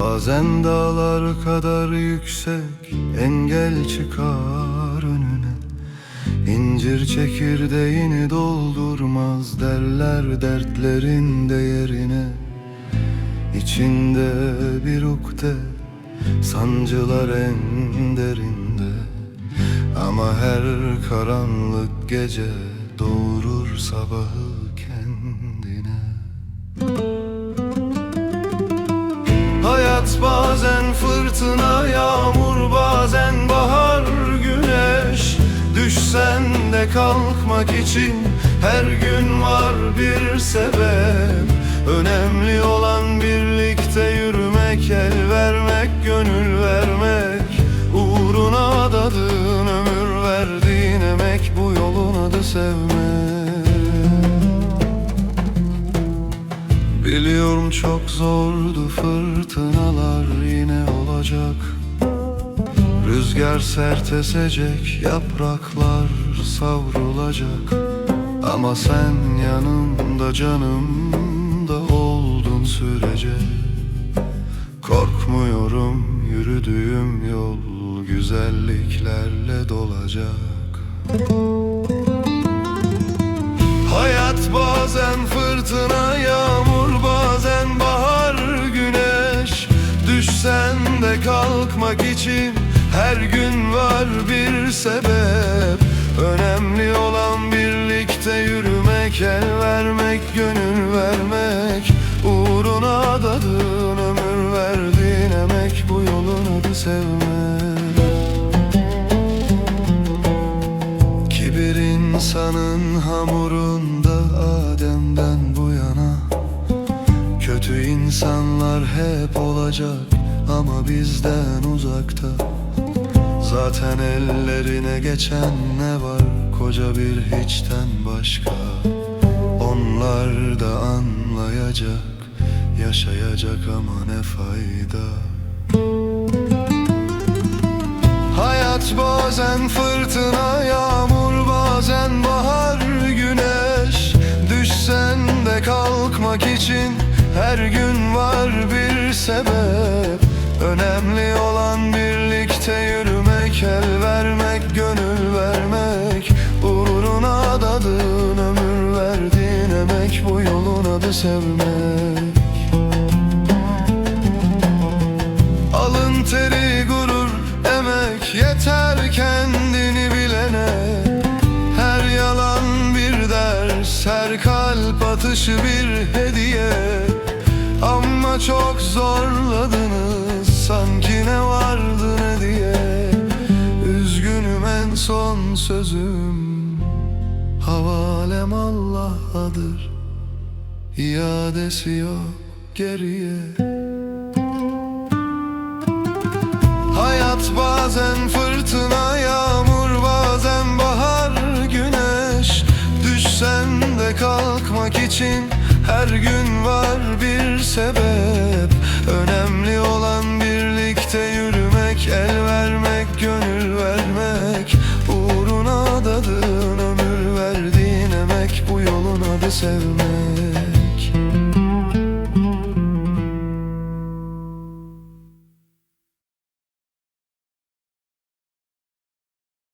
Sen dağlar kadar yüksek engel çıkar önüne. İncir çekirdeğini doldurmaz derler dertlerin değerine İçinde bir ukde sancılar en derinde. Ama her karanlık gece doğurur sabahı kendine Hayat bazen fırtına, yağmur bazen bahar, güneş. Düşsen de kalkmak için her gün var bir sebep. Önemli olan birlikte yürümek, el vermek, gönül vermek. Uğruna adadığın ömür verdiğin emek bu yolun adı sevmek Biliyorum çok zordu fırtınalar yine olacak. Rüzgar sert esecek yapraklar savrulacak. Ama sen yanımda canımda oldun sürece. Korkmuyorum yürüdüğüm yol güzelliklerle dolacak. Hayat bazen fırtına, kalkmak için her gün var bir sebep. Önemli olan birlikte yürümek, el vermek, gönül vermek. Uğruna adadığın ömür verdiğin emek bu yolun adı sevmek. Kibir insanın hamurunda Adem'den bu yana. Kötü insanlar hep olacak ama bizden uzakta. Zaten ellerine geçen ne var? Koca bir hiçten başka. Onlar da anlayacak yaşayacak ama ne fayda? Hayat bazen fırtına, yağmur bazen bahar, güneş. Düşsen de kalkmak için her gün var bir sebep Önemli olan birlikte yürümek, el vermek, gönül vermek. Uğruna adadığın ömür verdiğin emek bu yolun adı sevmek. Alın teri gurur emek yeter kendini bilene. Her yalan bir ders her kalp atışı bir hediye. Ama çok zorladınız sanki ne vardı ne diye Üzgünüm en son sözüm. Havalem Allah'adır. İadesi yok geriye. Hayat bazen fırtına, yağmur bazen bahar, güneş. Düşsen de kalkmak için her gün var bir sebep. Önemli olan vermek Uğruna adadığın ömür verdiğin emek bu yolun adı sevmek